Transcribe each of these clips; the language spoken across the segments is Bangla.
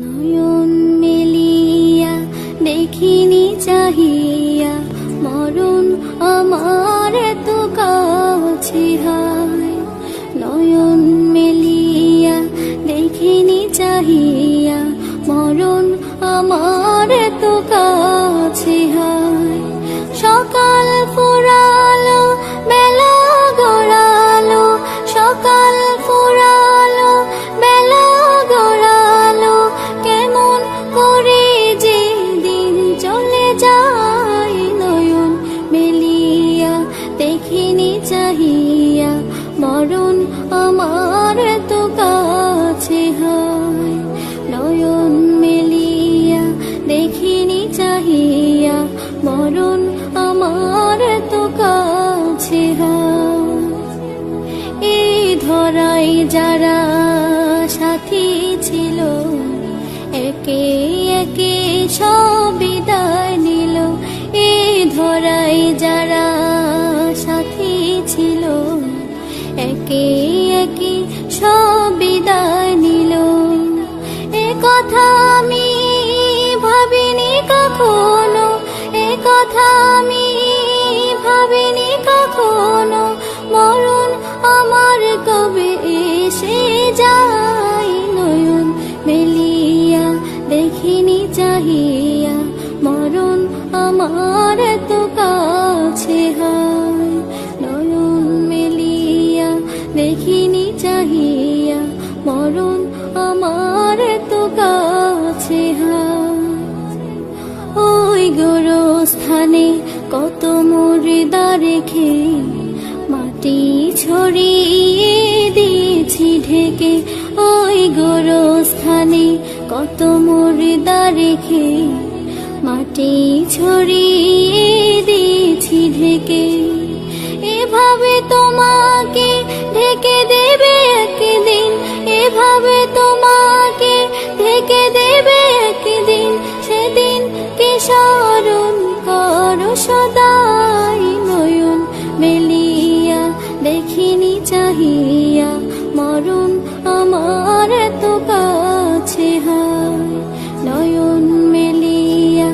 নয়ন মেলিয়া দেখিনি চাহিয়া, মরণ আমার এত কাছে নয়ন মেলিয়া দেখিনি চাহিয়া, মরণ আমার এত কাছে হায়। চাহিয়া মরণ আমার তো কাছে হয়। নয়ন মেলিয়া দেখিনি চাহিয়া মরণ আমার তো কাছে হয়। এই ধরাই যারা সাথী ছিল, একে একে সব একে একে সব নিল। এ কথা আমি ভাবিনি কখনো, এ কথা আমি ভাবিনি কখনো। মরণ আমার কবে এসে যায় নয়ন মেলিয়া, দেখিনি চাহিয়া। মরণ আমার তো চাহিয়া, মরণ আমার তো কাছে ওই গোরস্থানে কত মুর্দা রেখে মাটি ছড়িয়ে দিয়েছি ঢেকে। ওই গোরস্থানে কত মুর্দা রেখে মাটি ছড়িয়ে দিয়েছি ঢেকে। এভাবে তোমাকে স্মরণ করো সদাই নয়ন মেলিয়া, দেখিনি চাহিয়া, মরণ আমার তো কাছে নয়ন মেলিয়া,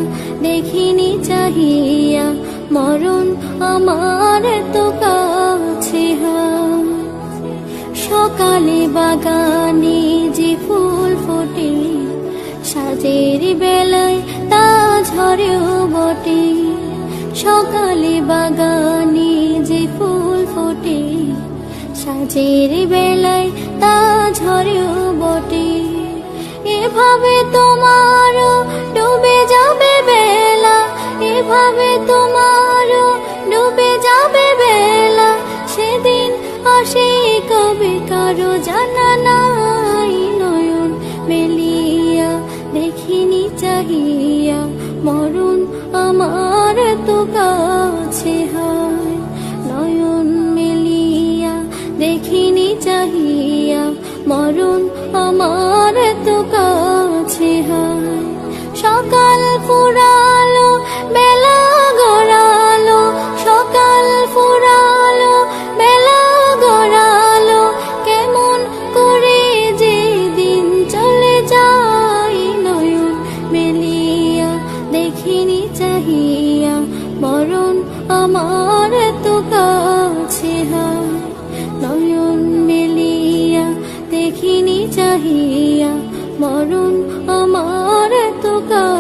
দেখিনি চাহিয়া, মরণ আমার তো কাছে সকালে বাগানে যে ফুল বটে সকালে বাগানে যে ফুল ফোটে, সাজের বেলায় তা ঝরেও বটে। এভাবে তোমারও ডুবে যাবে বেলা, এভাবে তোমারও ডুবে যাবে বেলা, সেদিন আসে কবে কারও জানা নাই আমার তো কাছে হয়। নয়ন মেলিয়া দেখিনি চাহিয়া মরণ আমার তো মরণ আমার তো কাছে নয়ন মেলিয়া দেখিনি চাহিয়া মরণ আমার তো কাছে